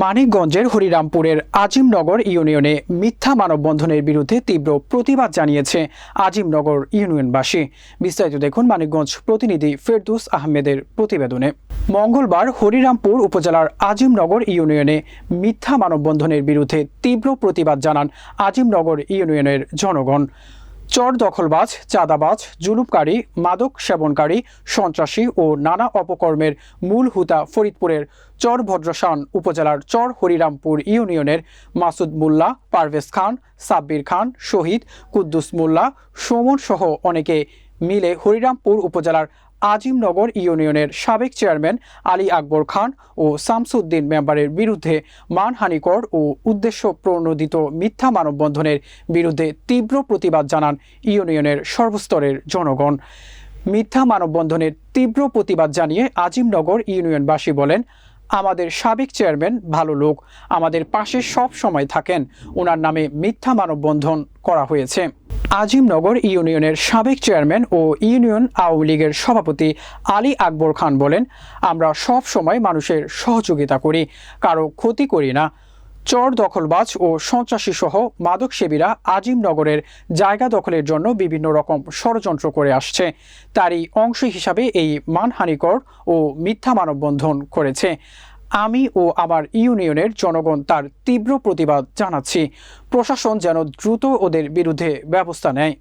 মানিকগঞ্জের হরিরামপুরের আজিমনগর ইউনিয়নে মিথ্যা মানববন্ধনের বিরুদ্ধে তীব্র প্রতিবাদ জানিয়েছে আজিমনগর ইউনিয়নবাসী। বিস্তারিত দেখুন মানিকগঞ্জ প্রতিনিধি ফেরদুস আহমেদের প্রতিবেদনে। মঙ্গলবার হরিরামপুর উপজেলার আজিমনগর ইউনিয়নে মিথ্যা মানববন্ধনের বিরুদ্ধে তীব্র প্রতিবাদ জানান আজিমনগর ইউনিয়নের জনগণ। চর দখলবাজ, চাঁদাবাজ জুলুপকারী মাদক সেবনকারী, সন্ত্রাসী ও নানা অপকর্মের মূল হুতা ফরিদপুরের চর ভদ্রসান উপজেলার চর হরিরামপুর ইউনিয়নের মাসুদ মোল্লা, পারভেজ খান, সাব্বির খান, শহীদ কুদ্দুস মোল্লা, সোমন সহ অনেকে মিলে হরিরামপুর উপজেলার আজিমনগর ইউনিয়নের সাবেক চেয়ারম্যান আলী আকবর খান ও শামসুদ্দিন মেম্বারের বিরুদ্ধে মানহানিকর ও উদ্দেশ্য প্রণোদিত মিথ্যা মানববন্ধনের বিরুদ্ধে তীব্র প্রতিবাদ জানান ইউনিয়নের সর্বস্তরের জনগণ। মিথ্যা মানববন্ধনের তীব্র প্রতিবাদ জানিয়ে আজিমনগর ইউনিয়নবাসী বলেন, আমাদের সাবেক চেয়ারম্যান ভালো লোক, আমাদের পাশে সব সময় থাকেন। ওনার নামে মিথ্যা মানববন্ধন করা হয়েছে। আজিমনগর ইউনিয়নের সাবেক চেয়ারম্যান ও ইউনিয়ন আওয়ামী লীগের সভাপতি আলী আকবর খান বলেন, আমরা সব সময় মানুষের সহযোগিতা করি, কারও ক্ষতি করি না। চর দখলবাজ ও সন্ত্রাসী সহ মাদক সেবীরা আজিমনগরের জায়গা দখলের জন্য বিভিন্ন রকম ষড়যন্ত্র করে আসছে। তারই অংশ হিসাবে এই মানহানিকর ও মিথ্যা মানববন্ধন করেছে। আমি ও আমার ইউনিয়নের জনগণ তার তীব্র প্রতিবাদ জানাচ্ছি। প্রশাসন যেন দ্রুত ওদের বিরুদ্ধে ব্যবস্থা নেয়।